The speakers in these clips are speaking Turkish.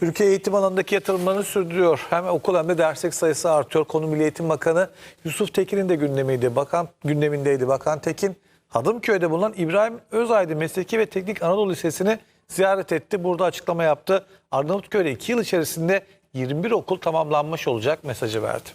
Türkiye eğitim alanındaki yatırımlarını sürdürüyor. Hem okul hem de derslik sayısı artıyor. Konu Milli Eğitim Bakanı Yusuf Tekin'in de gündemiydi. Bakan gündemindeydi. Bakan Tekin Hadımköy'de bulunan İbrahim Özaydın Mesleki ve Teknik Anadolu Lisesi'ni ziyaret etti. Burada açıklama yaptı. Arnavutköy'de 2 yıl içerisinde 21 okul tamamlanmış olacak mesajı verdi.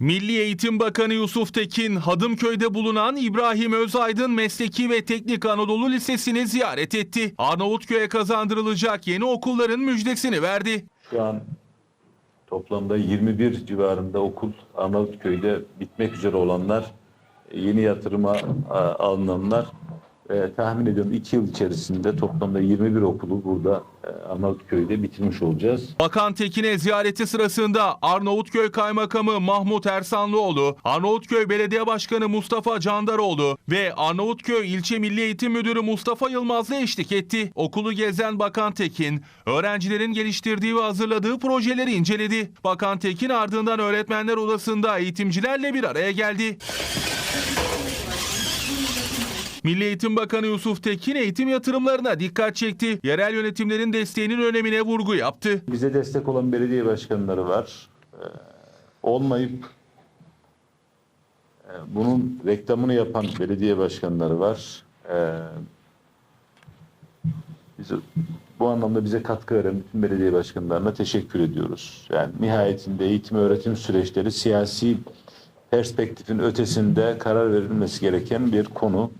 Milli Eğitim Bakanı Yusuf Tekin, Hadımköy'de bulunan İbrahim Özaydın Mesleki ve Teknik Anadolu Lisesi'ni ziyaret etti. Arnavutköy'e kazandırılacak yeni okulların müjdesini verdi. Şu an toplamda 21 civarında okul Arnavutköy'de bitmek üzere olanlar, yeni yatırıma alınanlar ve tahmin ediyorum 2 yıl içerisinde toplamda 21 okulu burada e, Arnavutköy'de bitirmiş olacağız. Bakan Tekin'e ziyareti sırasında Arnavutköy Kaymakamı Mahmut Ersanlıoğlu, Arnavutköy Belediye Başkanı Mustafa Candaroğlu ve Arnavutköy İlçe Milli Eğitim Müdürü Mustafa Yılmaz'la eşlik etti. Okulu gezen Bakan Tekin, öğrencilerin geliştirdiği ve hazırladığı projeleri inceledi. Bakan Tekin ardından öğretmenler odasında eğitimcilerle bir araya geldi. Milli Eğitim Bakanı Yusuf Tekin eğitim yatırımlarına dikkat çekti. Yerel yönetimlerin desteğinin önemine vurgu yaptı. Bize destek olan belediye başkanları var. Ee, olmayıp e, bunun reklamını yapan belediye başkanları var. Ee, biz bu anlamda bize katkı veren bütün belediye başkanlarına teşekkür ediyoruz. Yani nihayetinde eğitim öğretim süreçleri siyasi perspektifin ötesinde karar verilmesi gereken bir konu.